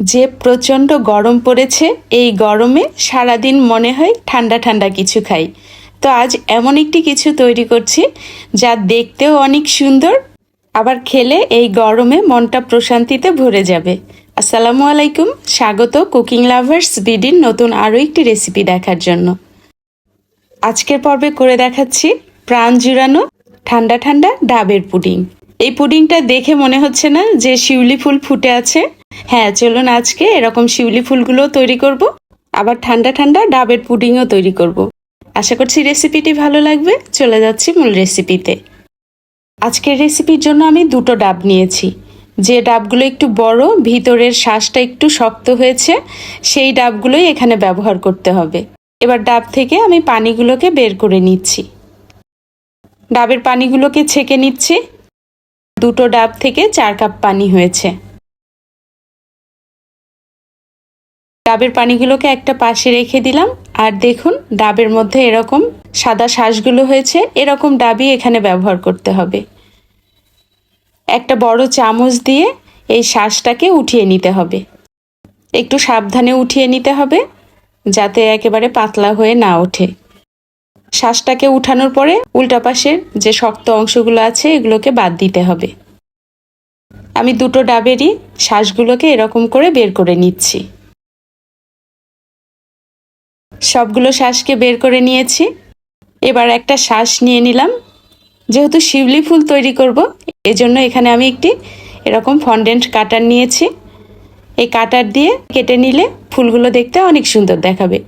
যে প্রচণ্ড গরম পড়েছে, এই গরমে সারাদিন মনে হয় ঠান্ডা ঠান্ডা কিছু খাই। তো আজ এমন একটি কিছু তৈরি করছি, যা দেখতেও অনেক সুন্দর, আবার খেলে এই গরমে মনটা প্রশান্তিতে ভরে যাবে। আসসালামু আলাইকুম, স্বাগত কুকিং লাভার্স বিডির নতুন আরও একটি রেসিপি দেখার জন্য। আজকের পর্বে করে দেখাচ্ছি প্রাণ জুড়ানো ঠান্ডা ঠান্ডা ডাবের পুডিং। এই পুডিংটা দেখে মনে হচ্ছে না যে শিউলি ফুল ফুটে আছে। হ্যাঁ চলুন আজকে এরকম শিউলি ফুলগুলো তৈরি করব। আবার ঠান্ডা ঠান্ডা ডাবের পুডিংও তৈরি করব। আশা করছি রেসিপিটি ভালো লাগবে। চলে যাচ্ছি মূল রেসিপিতে। আজকের রেসিপির জন্য আমি দুটো ডাব নিয়েছি। যে ডাবগুলো একটু বড়, ভিতরের শ্বাসটা একটু শক্ত হয়েছে, সেই ডাবগুলোই এখানে ব্যবহার করতে হবে। এবার ডাব থেকে আমি পানিগুলোকে বের করে নিচ্ছি। ডাবের পানিগুলোকে ছেঁকে নিচ্ছি। দুটো ডাব থেকে চার কাপ পানি হয়েছে। ডাবের পানিগুলোকে একটা পাশে রেখে দিলাম। আর দেখুন, ডাবের মধ্যে এরকম সাদা শ্বাসগুলো হয়েছে। এরকম ডাবই এখানে ব্যবহার করতে হবে। একটা বড় চামচ দিয়ে এই শ্বাসটাকে উঠিয়ে নিতে হবে। একটু সাবধানে উঠিয়ে নিতে হবে, যাতে একেবারে পাতলা হয়ে না ওঠে। শ্বাসটাকে উঠানোর পরে উল্টা পাশের যে শক্ত অংশগুলো আছে, এগুলোকে বাদ দিতে হবে। আমি দুটো ডাবেরই শ্বাসগুলোকে এরকম করে বের করে নিচ্ছি। সবগুলো শ্বাসকে বের করে নিয়েছি। এবার একটা শ্বাস নিয়ে নিলাম। যেহেতু শিউলি ফুল তৈরি করব, এজন্য এখানে আমি একটি এরকম ফন্ডেন্ট কাটার নিয়েছি। এই কাটার দিয়ে কেটে নিলে ফুলগুলো দেখতে অনেক সুন্দর দেখাবে।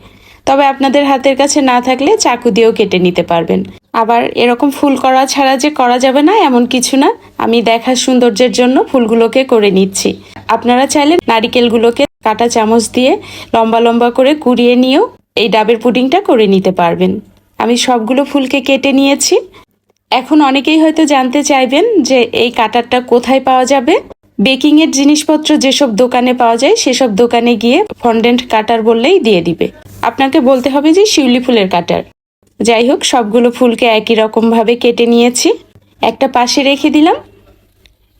তবে আপনাদের হাতের কাছে না থাকলে চাকু দিয়েও কেটে নিতে পারবেন। আবার এরকম ফুল করা ছাড়া যে করা যাবে না, এমন কিছু না। আমি দেখার সৌন্দর্যের জন্য ফুলগুলোকে করে নিচ্ছি। আপনারা চাইলে নারিকেলগুলোকে কাটা চামচ দিয়ে লম্বা লম্বা করে কুড়িয়ে নিয়েও এই ডাবের পুডিংটা করে নিতে পারবেন। আমি সবগুলো ফুলকে কেটে নিয়েছি। এখন অনেকেই হয়তো জানতে চাইবেন যে এই কাটারটা কোথায় পাওয়া যাবে। বেকিং এর জিনিসপত্র যেসব দোকানে পাওয়া যায়, সেসব দোকানে গিয়ে ফন্ডেন্ট কাটার বললেই দিয়ে দিবে। আপনাকে বলতে হবে যে শিউলি ফুলের কাটার। যাই হোক, সবগুলো ফুলকে একই রকম ভাবে কেটে নিয়েছি। একটা পাশে রেখে দিলাম।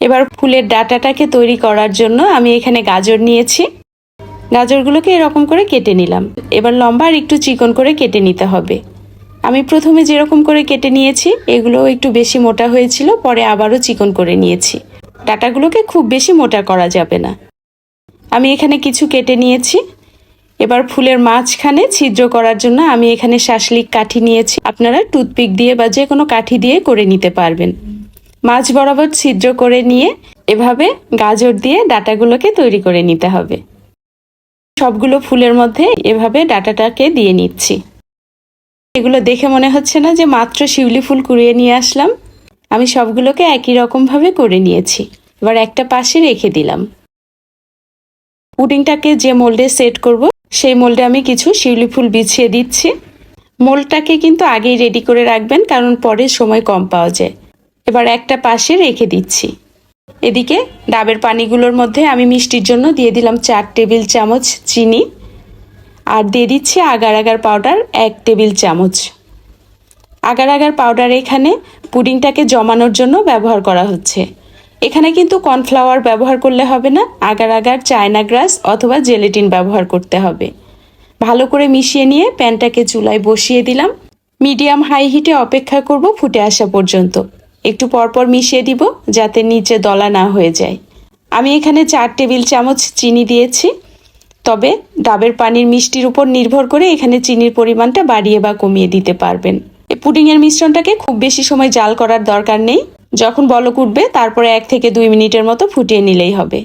এবার ফুলের ডাটাটাকে তৈরি করার জন্য আমি এখানে গাজর নিয়েছি। গাজরগুলোকে এরকম করে কেটে নিলাম। এবার লম্বা আর একটু চিকন করে কেটে নিতে হবে। আমি প্রথমে যেরকম করে কেটে নিয়েছি এগুলো একটু বেশি মোটা হয়েছিল, পরে আবারও চিকন করে নিয়েছি। ডাটাগুলোকে খুব বেশি মোটা করা যাবে না। আমি এখানে কিছু কেটে নিয়েছি। এবার ফুলের মাঝখানে ছিদ্র করার জন্য আমি এখানে শাসলিক কাঠি নিয়েছি। আপনারা টুথপিক দিয়ে বা যে কোনো কাঠি দিয়ে করে নিতে পারবেন। মাছ বরাবর ছিদ্র করে নিয়ে এভাবে গাজর দিয়ে ডাটাগুলোকে তৈরি করে নিতে হবে। সবগুলো ফুলের মধ্যে এভাবে ডাটাটাকে দিয়ে নিচ্ছি। এগুলো দেখে মনে হচ্ছে না যে মাত্র শিউলি ফুল কুড়িয়ে নিয়ে আসলাম। আমি সবগুলোকে একই রকমভাবে করে নিয়েছি। এবার একটা পাশে রেখে দিলাম। পুডিংটাকে যে মোল্ডে সেট করব, সেই মোল্ডে আমি কিছু শিউলি ফুল বিছিয়ে দিচ্ছি। মোল্ডটাকে কিন্তু আগেই রেডি করে রাখবেন, কারণ পরে সময় কম পাওয়া যায়। এবার একটা পাশে রেখে দিচ্ছি। এদিকে ডাবের পানিগুলোর মধ্যে আমি মিষ্টির জন্য দিয়ে দিলাম চার টেবিল চামচ চিনি আর দিয়ে দিচ্ছি আগার আগার পাউডার এক টেবিল চামচ। আগার আগার পাউডার এখানে পুডিংটাকে জমানোর জন্য ব্যবহার করা হচ্ছে। এখানে কিন্তু কর্নফ্লাওয়ার ব্যবহার করলে হবে না, আগার আগার, চায়না গ্রাস অথবা জেলেটিন ব্যবহার করতে হবে। ভালো করে মিশিয়ে নিয়ে প্যানটাকে চুলায় বসিয়ে দিলাম। মিডিয়াম হাই হিটে অপেক্ষা করব ফুটে আসা পর্যন্ত। একটু পরপর মিশিয়ে দিব যাতে নিচে দলা না হয়ে যায়। আমি এখানে চার টেবিল চামচ চিনি দিয়েছি। তবে ডাবের পানির মিষ্টির উপর নির্ভর করে এখানে চিনির পরিমাণটা বাড়িয়ে বা কমিয়ে দিতে পারবেন। এই পুডিংয়ের মিশ্রণটাকে খুব বেশি সময় জাল করার দরকার নেই। যখন বলক উঠবে, তারপরে এক থেকে দুই মিনিটের মতো ফুটিয়ে নিলেই হবে।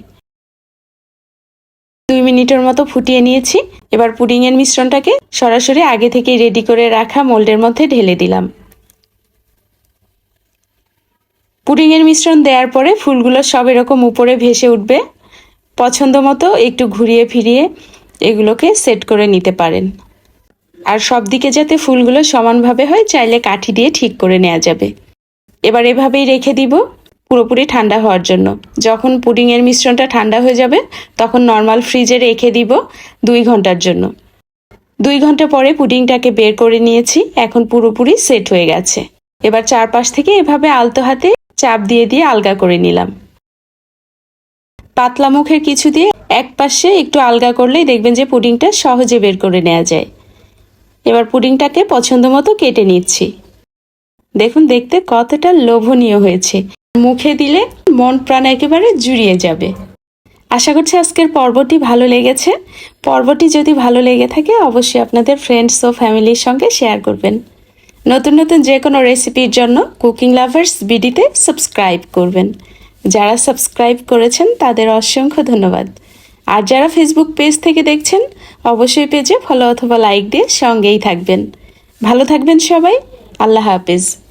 দুই মিনিটের মতো ফুটিয়ে নিয়েছি। এবার পুডিংয়ের মিশ্রণটাকে সরাসরি আগে থেকে রেডি করে রাখা মোল্ডের মধ্যে ঢেলে দিলাম। পুডিংয়ের মিশ্রণ দেওয়ার পরে ফুলগুলো সব এরকম উপরে ভেসে উঠবে। পছন্দ মতো একটু ঘুরিয়ে ফিরিয়ে এগুলোকে সেট করে নিতে পারেন। আর সব দিকে যাতে ফুলগুলো সমানভাবে হয়, চাইলে কাঠি দিয়ে ঠিক করে নেওয়া যাবে। এবার এভাবেই রেখে দিব পুরোপুরি ঠান্ডা হওয়ার জন্য। যখন পুডিংয়ের মিশ্রণটা ঠান্ডা হয়ে যাবে, তখন নর্মাল ফ্রিজে রেখে দিব দুই ঘণ্টার জন্য। দুই ঘণ্টা পরে পুডিংটাকে বের করে নিয়েছি, এখন পুরোপুরি সেট হয়ে গেছে। এবার চারপাশ থেকে এভাবে আলতো হাতে চাপ দিয়ে দিয়ে আলগা করে নিলাম। পাতলা মুখের কিছু দিয়ে এক পাশে একটু আলগা করলেই দেখবেন যে পুডিংটা সহজে বের করে নেওয়া যায়। এবার পুডিংটাকে পছন্দ মতো কেটে নিচ্ছি। দেখুন, দেখতে কতটা লোভনীয় হয়েছে। মুখে দিলে মন প্রাণ একেবারে জুড়িয়ে যাবে। আশা করছি আজকের পর্বটি ভালো লেগেছে। পর্বটি যদি ভালো লেগে থাকে, অবশ্যই আপনাদের ফ্রেন্ডস ও ফ্যামিলির সঙ্গে শেয়ার করবেন। নতুন নতুন যে কোনো রেসিপির জন্য কুকিং লাভার্স বিডিতে সাবস্ক্রাইব করবেন। যারা সাবস্ক্রাইব করেছেন, তাদের অসংখ্য ধন্যবাদ। আর যারা ফেসবুক পেজ থেকে দেখছেন, অবশ্যই পেজে ফলো অথবা লাইক দিয়ে সঙ্গেই থাকবেন। ভালো থাকবেন সবাই। আল্লাহ হাফিজ।